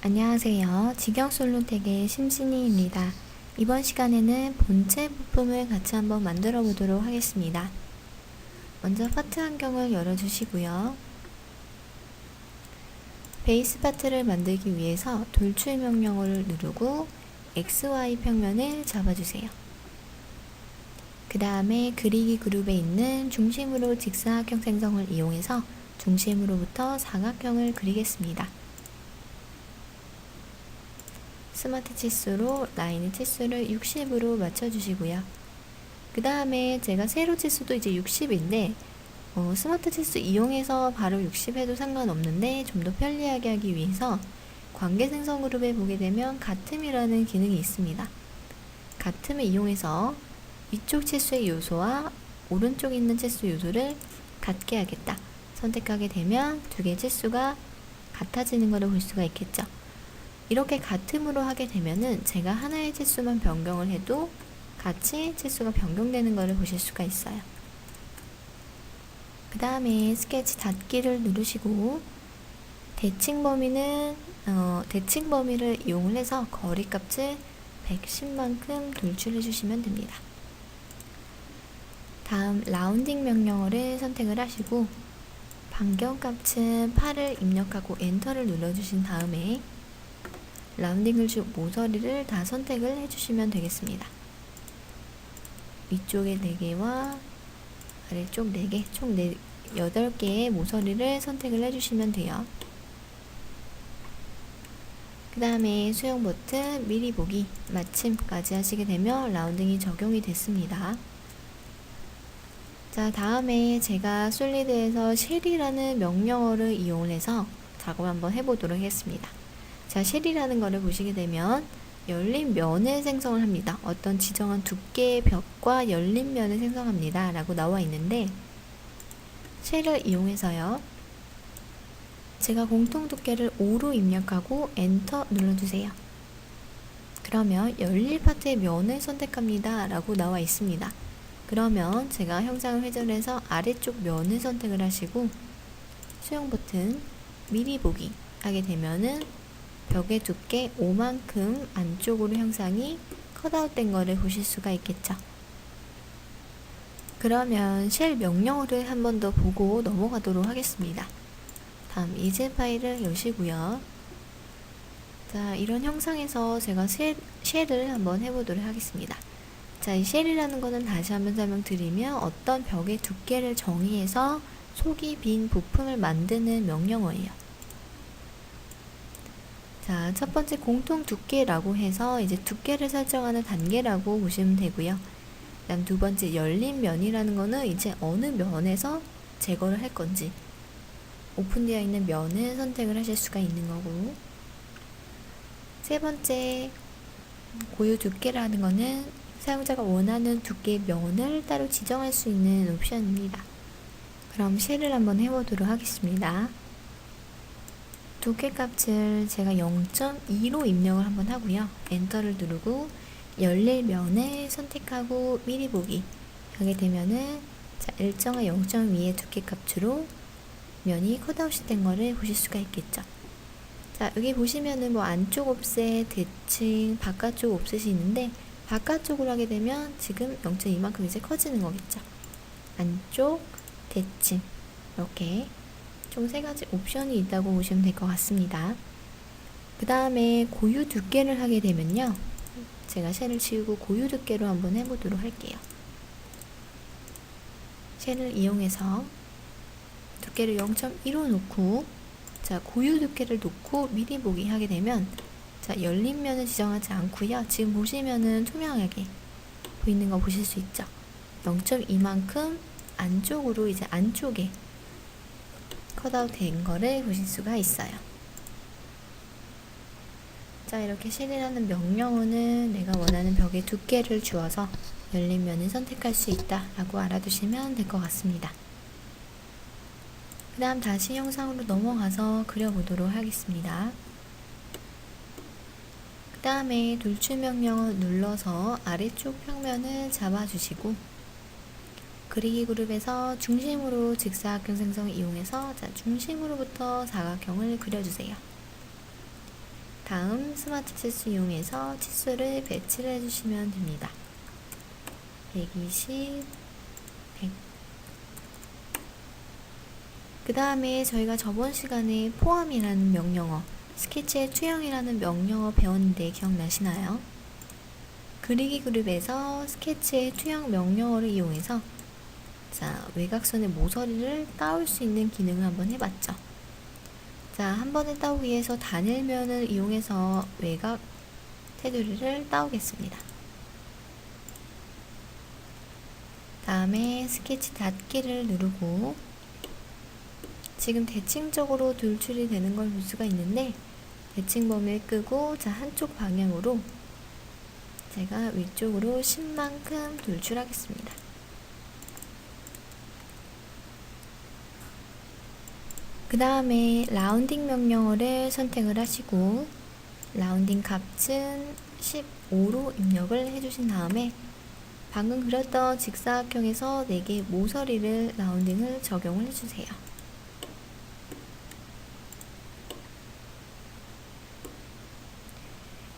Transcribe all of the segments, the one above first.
안녕하세요. 직영솔루텍의 심신이입니다. 이번 시간에는 본체 부품을 같이 한번 만들어 보도록 하겠습니다. 먼저 파트 환경을 열어주시고요. 베이스 파트를 만들기 위해서 돌출 명령어를 누르고 XY 평면을 잡아주세요. 그 다음에 그리기 그룹에 있는 중심으로 직사각형 생성을 이용해서 중심으로부터 사각형을 그리겠습니다. 스마트 치수로 라인의 치수를 60으로 맞춰주시고요. 그 다음에 제가 세로 치수도 이제 60인데 어, 스마트 치수 이용해서 바로 60 해도 상관없는데 좀 더 편리하게 하기 위해서 관계 생성 그룹에 보게 되면 같음이라는 기능이 있습니다. 같음을 이용해서 위쪽 치수의 요소와 오른쪽에 있는 치수 요소를 같게 하겠다. 선택하게 되면 두 개의 치수가 같아지는 것을 볼 수가 있겠죠. 이렇게 같음으로 하게 되면은 제가 하나의 치수만 변경을 해도 같이 치수가 변경되는 것을 보실 수가 있어요. 그 다음에 스케치 닫기를 누르시고 대칭 범위는 어, 대칭 범위를 이용을 해서 거리 값을 110만큼 돌출해 주시면 됩니다. 다음 라운딩 명령어를 선택을 하시고 반경 값은 8을 입력하고 엔터를 눌러주신 다음에 라운딩을 줄 모서리를 다 선택을 해주시면 되겠습니다. 위쪽에 4개와 아래쪽 4개, 총 4, 8개의 모서리를 선택을 해주시면 돼요. 그 다음에 수용 버튼 미리 보기 마침까지 하시게 되면 라운딩이 적용이 됐습니다. 자 다음에 제가 솔리드에서 쉘이라는 명령어를 이용을 해서 작업 한번 해보도록 하겠습니다. 자 쉘이라는 거를 보시게 되면 열린 면을 생성을 합니다. 어떤 지정한 두께의 벽과 열린 면을 생성합니다. 라고 나와 있는데 쉘을 이용해서요. 제가 공통 두께를 5로 입력하고 엔터 눌러주세요. 그러면 열릴 파트의 면을 선택합니다. 라고 나와 있습니다. 그러면 제가 형상을 회전해서 아래쪽 면을 선택을 하시고 수용 버튼 미리 보기 하게 되면은 벽의 두께 5만큼 안쪽으로 형상이 컷아웃 된 거를 보실 수가 있겠죠. 그러면 쉘 명령어를 한 번 더 보고 넘어가도록 하겠습니다. 다음 이제 파일을 여시고요. 자, 이런 형상에서 제가 쉘, 쉘을 한번 해보도록 하겠습니다. 자, 이 쉘이라는 거는 다시 한번 설명드리면 어떤 벽의 두께를 정의해서 속이 빈 부품을 만드는 명령어예요. 자, 첫 번째 공통 두께라고 해서 이제 두께를 설정하는 단계라고 보시면 되고요. 그다음 두 번째 열린 면이라는 거는 이제 어느 면에서 제거를 할 건지 오픈되어 있는 면을 선택을 하실 수가 있는 거고 세 번째 고유 두께라는 거는 사용자가 원하는 두께의 면을 따로 지정할 수 있는 옵션입니다. 그럼 쉘을 한번 해보도록 하겠습니다. 두께 값을 제가 0.2로 입력을 한번 하고요. 엔터를 누르고 열릴 면을 선택하고 미리 보기 하게 되면은 자, 일정한 0.2의 두께 값으로 면이 컷아웃이 된 거를 보실 수가 있겠죠. 자, 여기 보시면은 뭐 안쪽 옵셋, 대칭, 바깥쪽 옵셋이 있는데 바깥쪽으로 하게 되면 지금 0.2만큼 이제 커지는 거겠죠. 안쪽, 대칭 이렇게 총 세 가지 옵션이 있다고 보시면 될 것 같습니다. 그 다음에 고유 두께를 하게 되면요. 제가 쉘을 지우고 고유 두께로 한번 해보도록 할게요. 쉘을 이용해서 두께를 0.1로 놓고 자 고유 두께를 놓고 미리 보기 하게 되면 자 열린 면을 지정하지 않고요. 지금 보시면은 투명하게 보이는 거 보실 수 있죠. 0.2만큼 안쪽으로 이제 안쪽에 컷아웃 된 거를 보실 수가 있어요. 자, 이렇게 실이라는 명령어는 내가 원하는 벽의 두께를 주어서 열린 면을 선택할 수 있다 라고 알아두시면 될 것 같습니다. 그 다음 다시 영상으로 넘어가서 그려보도록 하겠습니다. 그 다음에 돌출 명령을 눌러서 아래쪽 평면을 잡아주시고 그리기 그룹에서 중심으로 직사각형 생성을 이용해서 자, 중심으로부터 사각형을 그려주세요. 다음 스마트 치수 이용해서 치수를 배치를 해주시면 됩니다. 120, 100. 그 다음에 저희가 저번 시간에 포함이라는 명령어, 스케치의 투영이라는 명령어 배웠는데 기억나시나요? 그리기 그룹에서 스케치의 투영 명령어를 이용해서 자, 외곽선의 모서리를 따올 수 있는 기능을 한번 해봤죠. 자, 한 번에 따오기 위해서 단일면을 이용해서 외곽 테두리를 따오겠습니다. 다음에 스케치 닫기를 누르고 지금 대칭적으로 돌출이 되는 걸 볼 수가 있는데 대칭 범위를 끄고 자 한쪽 방향으로 제가 위쪽으로 10만큼 돌출하겠습니다. 그 다음에 라운딩 명령어를 선택을 하시고 라운딩 값은 15로 입력을 해주신 다음에 방금 그렸던 직사각형에서 4개 모서리를 라운딩을 적용을 해주세요.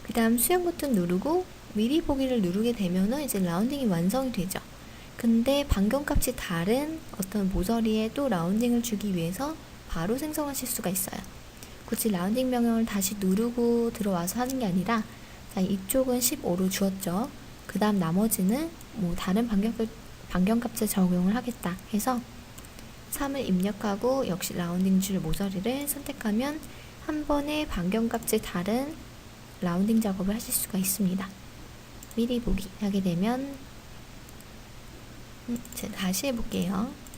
그 다음 수영 버튼 누르고 미리 보기를 누르게 되면은 이제 라운딩이 완성이 되죠. 근데 반경값이 다른 어떤 모서리에 또 라운딩을 주기 위해서 바로 생성하실 수가 있어요. 굳이 라운딩 명령을 다시 누르고 들어와서 하는 게 아니라 자, 이쪽은 15로 주었죠. 그 다음 나머지는 뭐 다른 반경값, 반경값을 적용을 하겠다 해서 3을 입력하고 역시 라운딩 줄 모서리를 선택하면 한 번에 반경값이 다른 라운딩 작업을 하실 수가 있습니다. 미리 보기 하게 되면 음, 다시 해볼게요.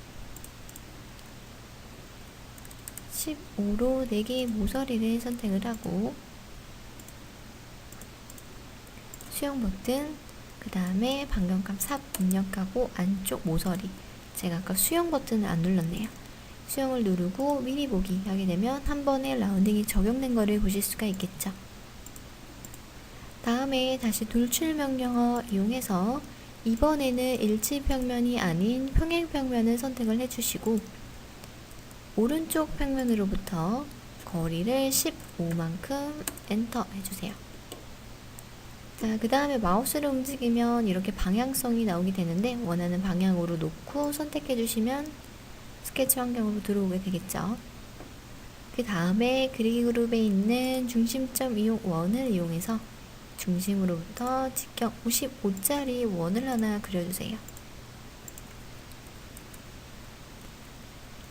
15로 4개의 모서리를 선택을 하고 수영 버튼 그 다음에 반경값 4 입력하고 안쪽 모서리 제가 아까 수영 버튼을 안 눌렀네요. 수영을 누르고 미리 보기 하게 되면 한 번에 라운딩이 적용된 거를 보실 수가 있겠죠. 다음에 다시 돌출 명령어 이용해서 이번에는 일치평면이 아닌 평행평면을 선택을 해주시고 오른쪽 평면으로부터 거리를 15만큼 엔터 해주세요. 자, 그 다음에 마우스를 움직이면 이렇게 방향성이 나오게 되는데 원하는 방향으로 놓고 선택해 주시면 스케치 환경으로 들어오게 되겠죠. 그 다음에 그리기 그룹에 있는 중심점 이용 원을 이용해서 중심으로부터 직경 55짜리 원을 하나 그려주세요.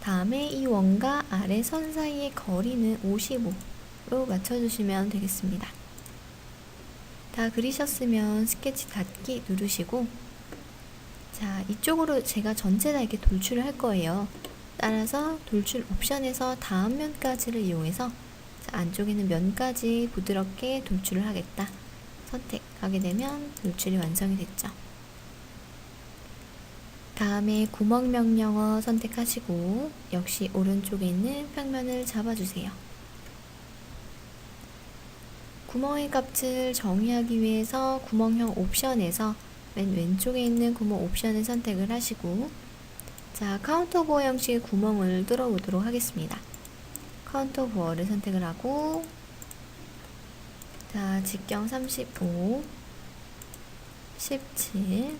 다음에 이 원과 아래 선 사이의 거리는 55로 맞춰주시면 되겠습니다. 다 그리셨으면 스케치 닫기 누르시고 자 이쪽으로 제가 전체 다 이렇게 돌출을 할 거예요. 따라서 돌출 옵션에서 다음 면까지를 이용해서 자, 안쪽에는 면까지 부드럽게 돌출을 하겠다. 선택하게 되면 돌출이 완성이 됐죠. 다음에 구멍 명령어 선택하시고 역시 오른쪽에 있는 평면을 잡아주세요. 구멍의 값을 정의하기 위해서 구멍형 옵션에서 맨 왼쪽에 있는 구멍 옵션을 선택을 하시고 자 카운터 보어 형식의 구멍을 뚫어보도록 하겠습니다. 카운터 보어를 선택을 하고 자 직경 35 17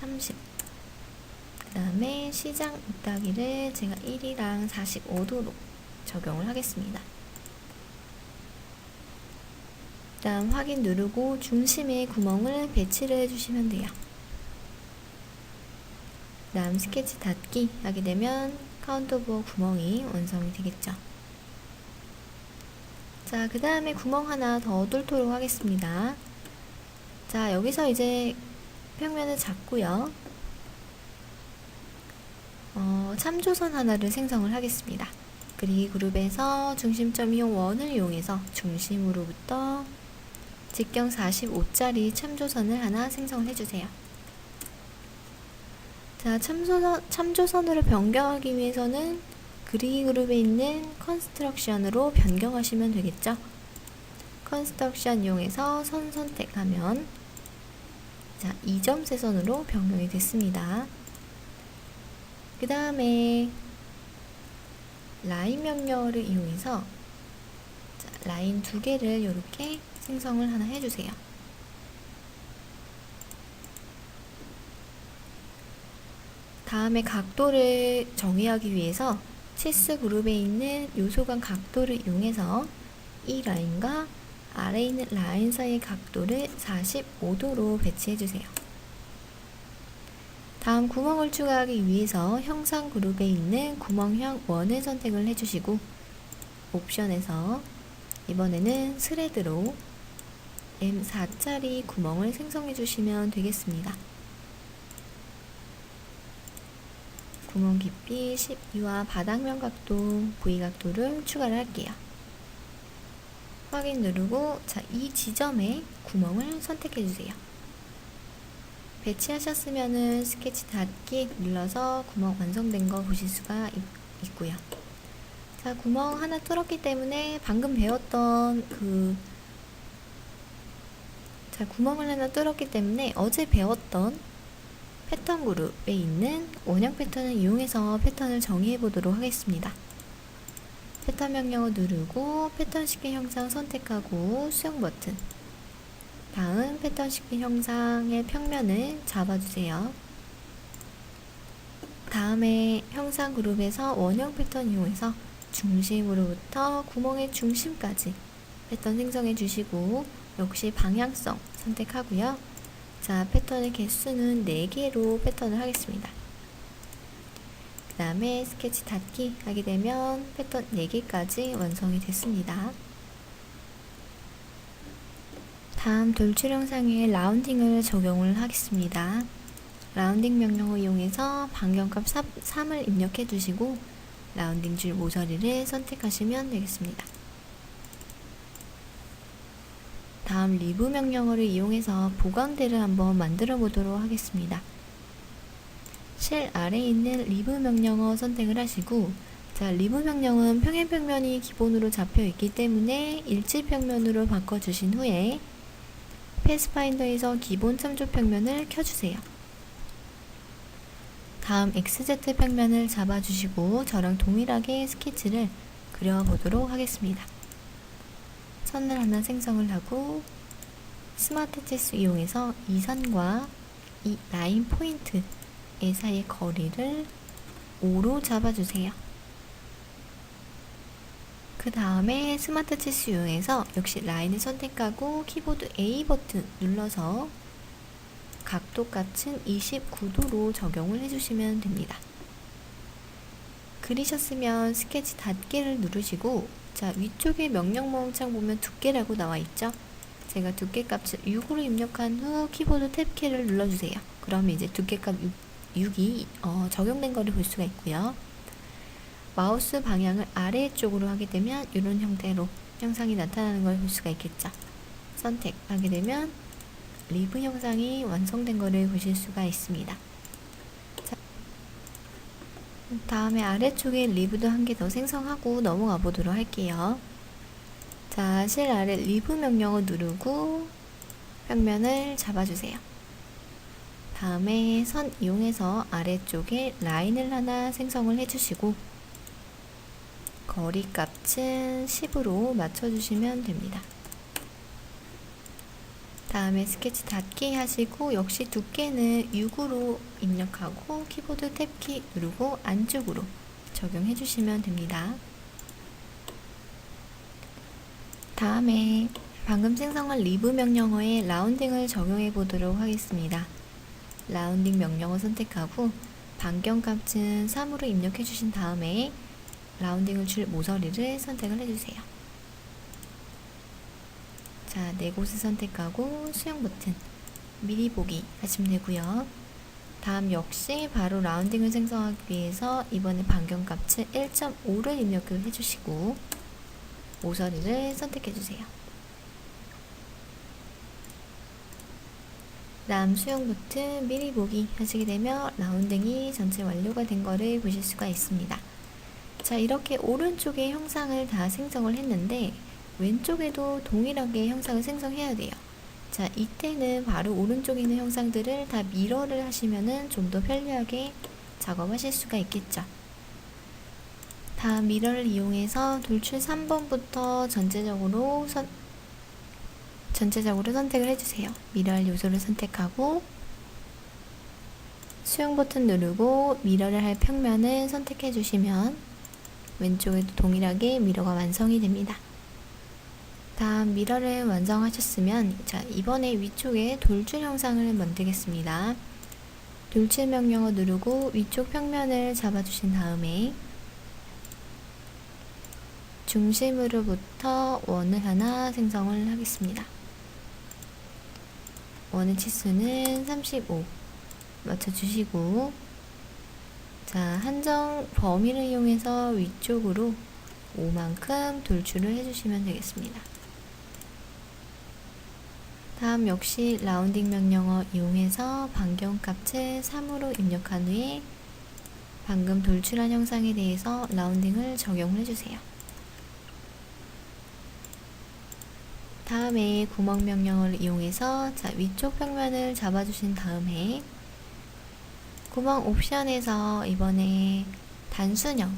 30 그 다음에 시장 윗따기를 제가 1이랑 45도로 적용을 하겠습니다. 그 다음 확인 누르고 중심에 구멍을 배치를 해주시면 돼요. 그 다음 스케치 닫기 하게 되면 카운터보 구멍이 완성이 되겠죠. 자, 그 다음에 구멍 하나 더 뚫도록 하겠습니다. 자, 여기서 이제 평면을 잡고요. 어, 참조선 하나를 생성을 하겠습니다. 그리 그룹에서 중심점 이용 원을 이용해서 중심으로부터 직경 45짜리 참조선을 하나 생성을 해주세요. 자, 참조선, 참조선으로 변경하기 위해서는 그리 그룹에 있는 컨스트럭션으로 변경하시면 되겠죠. 컨스트럭션 이용해서 선 선택하면 자, 2점 세선으로 변경이 됐습니다. 그 다음에 라인 명령어를 이용해서 자, 라인 두 개를 이렇게 생성을 하나 해주세요. 다음에 각도를 정의하기 위해서 치스 그룹에 있는 요소 간 각도를 이용해서 이 라인과 아래에 있는 라인 사이의 각도를 45도로 배치해 주세요. 다음 구멍을 추가하기 위해서 형상 그룹에 있는 구멍형 원을 선택을 해주시고 옵션에서 이번에는 스레드로 M4짜리 구멍을 생성해 주시면 되겠습니다. 구멍 깊이 12와 바닥면 각도, V 각도를 추가를 할게요. 확인 누르고 자, 이 지점에 구멍을 선택해 주세요. 배치하셨으면은 스케치 닫기 눌러서 구멍 완성된 거 보실 수가 있, 있고요. 자, 구멍 하나 뚫었기 때문에 방금 배웠던 그 자, 구멍을 하나 뚫었기 때문에 어제 배웠던 패턴 그룹에 있는 원형 패턴을 이용해서 패턴을 정의해 보도록 하겠습니다. 패턴 명령어 누르고 패턴 식별 형상 선택하고 수영 버튼 다음 패턴 식별 형상의 평면을 잡아주세요. 다음에 형상 그룹에서 원형 패턴 이용해서 중심으로부터 구멍의 중심까지 패턴 생성해 주시고 역시 방향성 선택하고요. 자, 패턴의 개수는 4개로 패턴을 하겠습니다. 그 다음에 스케치 닫기 하게 되면 패턴 4개까지 완성이 됐습니다. 다음 돌출 영상에 라운딩을 적용을 하겠습니다. 라운딩 명령어 이용해서 반경값 3을 입력해 주시고 라운딩 줄 모서리를 선택하시면 되겠습니다. 다음 리브 명령어를 이용해서 보강대를 한번 만들어 보도록 하겠습니다. 실 아래에 있는 리브 명령어 선택을 하시고 자, 리브 명령은 평행평면이 기본으로 잡혀 있기 때문에 일지평면으로 바꿔주신 후에 패스파인더에서 기본 참조 평면을 켜주세요. 다음 XZ 평면을 잡아주시고 저랑 동일하게 스케치를 그려보도록 하겠습니다. 선을 하나 생성을 하고 스마트 체스 이용해서 이 선과 이 라인 포인트 의 사이의 거리를 5로 잡아주세요. 그 다음에 스마트 체스 이용해서 역시 라인을 선택하고 키보드 A 버튼 눌러서 각도 값은 29도로 적용을 해주시면 됩니다. 그리셨으면 스케치 닫기를 누르시고 자 위쪽에 명령 모음창 보면 두께라고 나와 있죠? 제가 두께 값을 6으로 입력한 후 키보드 탭키를 눌러주세요. 그러면 이제 두께 값 6, 이 어, 적용된 거를 볼 수가 있고요. 마우스 방향을 아래쪽으로 하게 되면 이런 형태로 형상이 나타나는 걸 볼 수가 있겠죠. 선택하게 되면 리브 형상이 완성된 거를 보실 수가 있습니다. 자, 다음에 아래쪽에 리브도 한 개 더 생성하고 넘어가 보도록 할게요. 자, 실 아래 리브 명령을 누르고 평면을 잡아주세요. 다음에 선 이용해서 아래쪽에 라인을 하나 생성을 해주시고 거리 값은 10으로 맞춰주시면 됩니다. 다음에 스케치 닫기 하시고 역시 두께는 6으로 입력하고 키보드 탭키 누르고 안쪽으로 적용해 주시면 됩니다. 다음에 방금 생성한 리브 명령어에 라운딩을 적용해 보도록 하겠습니다. 라운딩 명령어 선택하고 반경 값은 3으로 입력해 주신 다음에 라운딩을 줄 모서리를 선택을 해주세요. 자, 네 곳을 선택하고 수영 버튼 미리 보기 하시면 되고요. 다음 역시 바로 라운딩을 생성하기 위해서 이번에 반경값을 1.5를 입력을 해주시고 모서리를 선택해 주세요. 다음 수영 버튼 미리 보기 하시게 되면 라운딩이 전체 완료가 된 거를 보실 수가 있습니다. 자 이렇게 오른쪽에 형상을 다 생성을 했는데 왼쪽에도 동일하게 형상을 생성해야 돼요. 자 이때는 바로 오른쪽에 있는 형상들을 다 미러를 하시면은 좀 더 편리하게 작업하실 수가 있겠죠. 다음 미러를 이용해서 돌출 3번부터 전체적으로 선, 전체적으로 선택을 해주세요. 미러할 요소를 선택하고 수용 버튼 누르고 미러를 할 평면을 선택해 주시면 왼쪽에도 동일하게 미러가 완성이 됩니다. 다음 미러를 완성하셨으면 자 이번에 위쪽에 돌출 형상을 만들겠습니다. 돌출 명령어 누르고 위쪽 평면을 잡아주신 다음에 중심으로부터 원을 하나 생성을 하겠습니다. 원의 치수는 35 맞춰주시고 자 한정 범위를 이용해서 위쪽으로 5만큼 돌출을 해주시면 되겠습니다. 다음 역시 라운딩 명령어 이용해서 반경값을 3으로 입력한 후에 방금 돌출한 형상에 대해서 라운딩을 적용을 해주세요. 다음에 구멍 명령어를 이용해서 자, 위쪽 평면을 잡아주신 다음에 구멍 옵션에서 이번에 단순형을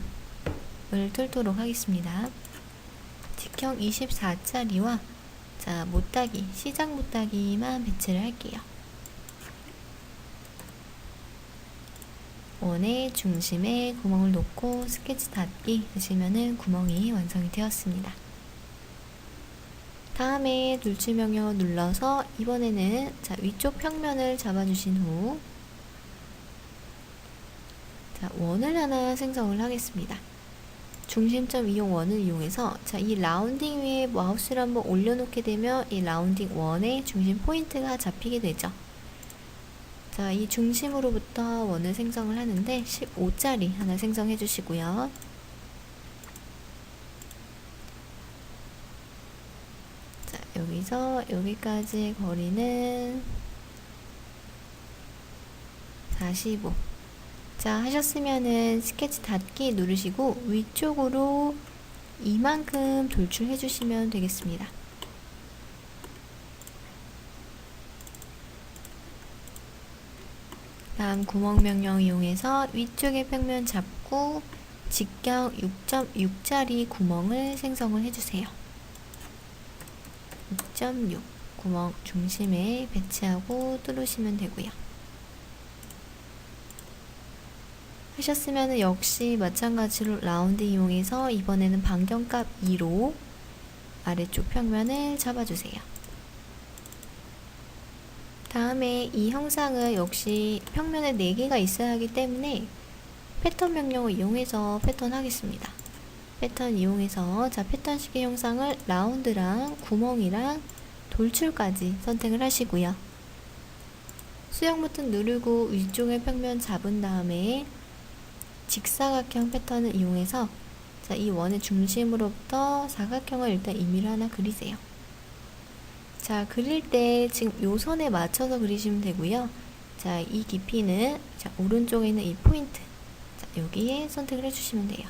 뚫도록 하겠습니다. 직형 24짜리와 자, 못따기, 시작 못따기만 배치를 할게요. 원의 중심에 구멍을 놓고 스케치 닫기 하시면은 구멍이 완성이 되었습니다. 다음에 명령어 눌러서 이번에는 자, 위쪽 평면을 잡아주신 후 자, 원을 하나 생성을 하겠습니다. 중심점 이용 원을 이용해서 자, 이 라운딩 위에 마우스를 한번 올려놓게 되면 이 라운딩 원의 중심 포인트가 잡히게 되죠. 자, 이 중심으로부터 원을 생성을 하는데 15짜리 하나 생성해 주시고요. 자, 여기서 여기까지 거리는 45. 자, 하셨으면은 스케치 닫기 누르시고 위쪽으로 이만큼 돌출해 주시면 되겠습니다. 다음 구멍 명령 이용해서 위쪽의 평면 잡고 직경 6.6짜리 구멍을 생성을 해주세요. 6.6 구멍 중심에 배치하고 뚫으시면 되고요. 하셨으면 역시 마찬가지로 라운드 이용해서 이번에는 반경값 2로 아래쪽 평면을 잡아주세요. 다음에 이 형상은 역시 평면에 4개가 있어야 하기 때문에 패턴 명령을 이용해서 패턴 하겠습니다. 패턴 이용해서 자 패턴식의 형상을 라운드랑 구멍이랑 돌출까지 선택을 하시고요. 수영 버튼 누르고 위쪽의 평면 잡은 다음에 직사각형 패턴을 이용해서 자, 이 원의 중심으로부터 사각형을 일단 임의로 하나 그리세요. 자, 그릴 때 지금 요 선에 맞춰서 그리시면 되고요. 자, 이 깊이는 자, 오른쪽에 있는 이 포인트. 자, 여기에 선택을 해주시면 돼요.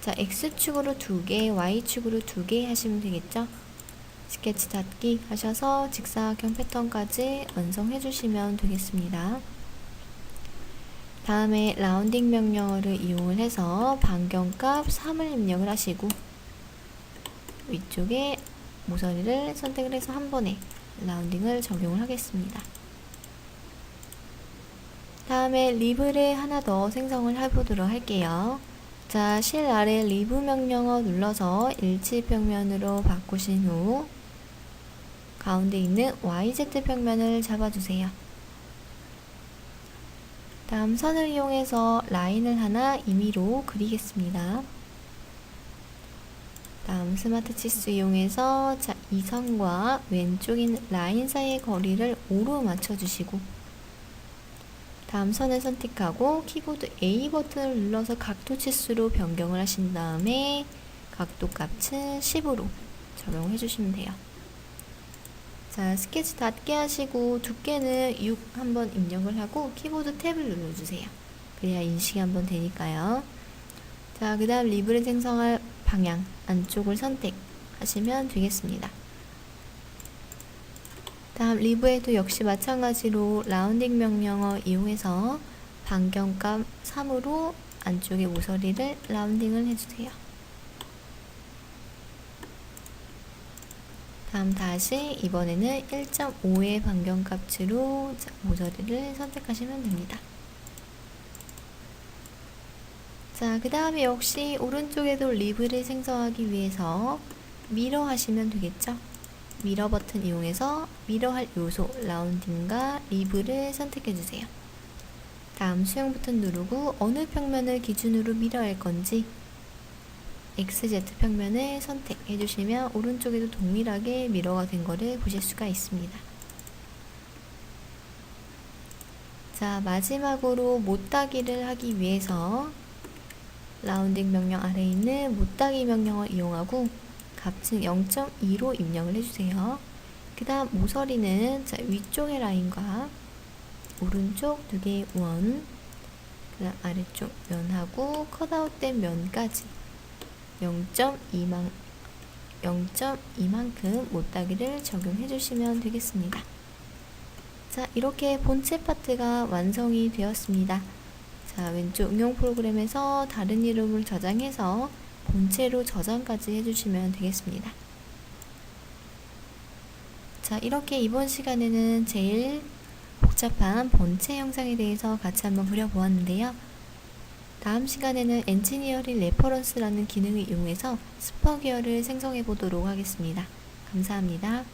자, X축으로 두 개, Y축으로 두 개 하시면 되겠죠? 스케치 닫기 하셔서 직사각형 패턴까지 완성해 주시면 되겠습니다. 다음에 라운딩 명령어를 이용을 해서 반경값 3을 입력을 하시고 위쪽에 모서리를 선택을 해서 한 번에 라운딩을 적용을 하겠습니다. 다음에 리브를 하나 더 생성을 해보도록 할게요. 자, 실 아래 리브 명령어 눌러서 일치 평면으로 바꾸신 후 가운데 있는 YZ 평면을 잡아주세요. 다음 선을 이용해서 라인을 하나 임의로 그리겠습니다. 다음 스마트 치수 이용해서 자, 이 선과 왼쪽 있는 라인 사이의 거리를 5로 맞춰주시고 다음 선을 선택하고 키보드 A 버튼을 눌러서 각도 치수로 변경을 하신 다음에 각도 값은 10으로 적용해 주시면 돼요. 자, 스케치 닫게 하시고 두께는 6 한번 입력을 하고 키보드 탭을 눌러주세요. 그래야 인식이 한번 되니까요. 자, 그 다음 리브를 생성할 방향 안쪽을 선택하시면 되겠습니다. 다음 리브에도 역시 마찬가지로 라운딩 명령어 이용해서 반경값 3으로 안쪽에 모서리를 라운딩을 해주세요. 다음 다시 이번에는 1.5의 반경값치로 자, 모서리를 선택하시면 됩니다. 자, 그 다음에 역시 오른쪽에도 리브를 생성하기 위해서 미러 하시면 되겠죠? 미러 버튼 이용해서 미러 할 요소 라운딩과 리브를 선택해 주세요. 다음 수영 버튼 누르고 어느 평면을 기준으로 미러 할 건지 XZ 평면을 선택해 주시면 오른쪽에도 동일하게 미러가 된 거를 보실 수가 있습니다. 자, 마지막으로 못따기를 하기 위해서 라운딩 명령 아래에 있는 못따기 명령을 이용하고 값은 0.2로 입력을 해주세요. 그 다음 모서리는 자, 위쪽의 라인과 오른쪽 두 개의 원, 그 다음 아래쪽 면하고 컷아웃된 면까지 0.2만 0.2만큼 못따기를 적용해 주시면 되겠습니다. 자, 이렇게 본체 파트가 완성이 되었습니다. 자, 왼쪽 응용 프로그램에서 다른 이름을 저장해서 본체로 저장까지 해주시면 되겠습니다. 자, 이렇게 이번 시간에는 제일 복잡한 본체 형상에 대해서 같이 한번 그려보았는데요. 다음 시간에는 엔지니어링 레퍼런스라는 기능을 이용해서 스퍼 기어를 생성해 보도록 하겠습니다. 감사합니다.